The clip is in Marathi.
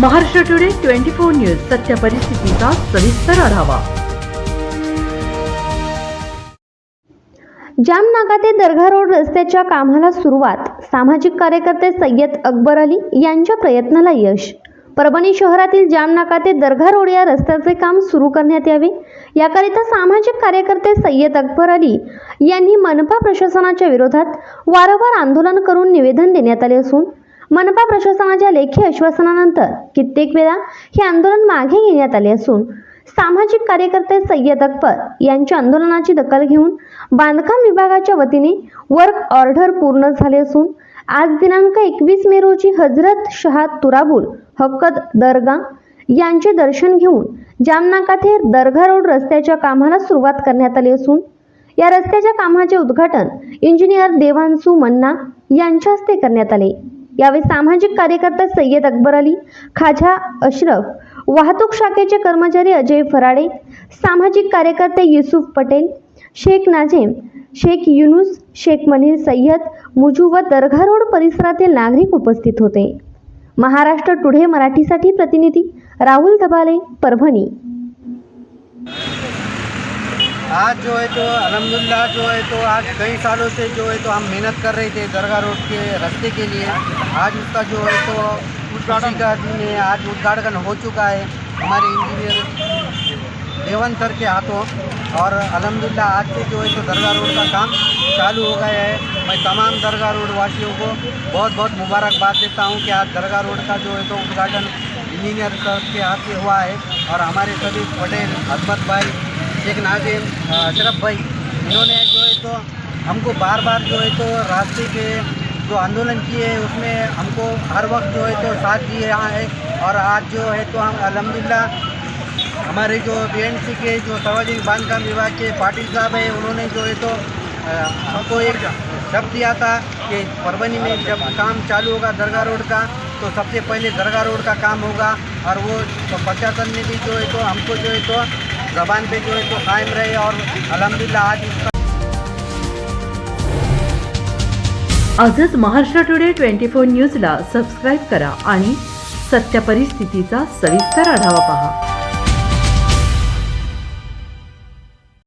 Maharashtra today twenty four news सत्य परिस्थितीचा सविस्तर आढावा. जामनाका ते दर्गा रोड रस्त्याच्या कामाला सुरुवात सामाजिक कार्यकर्ते सय्यद अकबर अली यांच्या प्रयत्नाला यश. परभणी शहरातील जामनाका ते दर्गा रोड या रस्त्याचे काम सुरू करण्यात यावे. याकरिता सामाजिक कार्यकर्ते सय्यद अकबर अली यांनी मनपा प्रशासनाच्या विरोधात वारंवार आंदोलन करून निवेदन देण्यात आले असून मनपा प्रशासनाच्या लेखी आश्वासनानंतर कित्येक वेळा हे आंदोलन मागे घेण्यात आले असून सामाजिक कार्यकर्ते सय्यद अकबर यांच्या आंदोलनाची दखल घेऊन बांधकाम विभागाच्या वतीने वर्क ऑर्डर पूर्ण झाले असून आज दिनांक एकवीस मे रोजी हजरत शहा तुराबुल हक्कत दर्गा यांचे दर्शन घेऊन जामनाका ते दर्गा रोड रस्त्याच्या कामाला सुरुवात करण्यात आली असून या रस्त्याच्या कामाचे उद्घाटन इंजिनियर देवांसू मन्ना यांच्या हस्ते करण्यात आले. यावेळी सामाजिक कार्यकर्ता सय्यद अकबर अली खाजा अशरफ वाहतूक शाखेचे कर्मचारी अजय फराडे सामाजिक कार्यकर्ते युसुफ पटेल शेख नाझेम शेख युनुस शेख मनीर सय्यद मुजू व दर्गा रोड परिसरातील नागरिक उपस्थित होते. महाराष्ट्र टुडे मराठीसाठी प्रतिनिधी राहुल धबाले परभणी. आज जो है तो अलहमदिल्ला जो है तो आज कई सालों से जो है तो हम मेहनत कर रहे थे दरगाह रोड के रास्ते के लिए। आज उसका जो है तो उद्घाटन का दिन है, आज उद्घाटन हो चुका है हमारे इंजीनियर देवन सर के हाथों। और अलहमदिल्ला आज से जो है तो दरगाह रोड का काम चालू हो गया है। मैं तमाम दरगाह रोड वासियों को बहुत बहुत मुबारकबाद देता हूँ कि आज दरगाह रोड का जो है तो उद्घाटन इंजीनियर सर के हाथ से हुआ है। और हमारे सभी पटेल हजमत भाई एक नाजिम अशरफ भाई। इन्होंने जो है तो हमको बार बार जो है तो रास्ते के जो आंदोलन किए हैं उसमें हमको हर वक्त जो है तो साथ दिए यहाँ है। और आज जो है तो हम अलहमदिल्ला हमारे जो बी के जो सार्वजनिक बांधकाम विभाग के पाटिल साहब हैं उन्होंने जो है तो हमको एक शब्द दिया था कि परवनी में जब काम चालू होगा दरगाह रोड का तो सबसे पहले दरगाह रोड का काम होगा। और वो तो प्रशासन ने भी जो है तो हमको जो है तो जबान पे जो है तो कायम रहे और अलहमदिल्ला आज उसका आजच महाराष्ट्र टुडे ट्वेंटी फोर न्यूजला सबस्क्राईब करा आणि सत्य परिस्थितीचा सविस्तर आढावा पहा.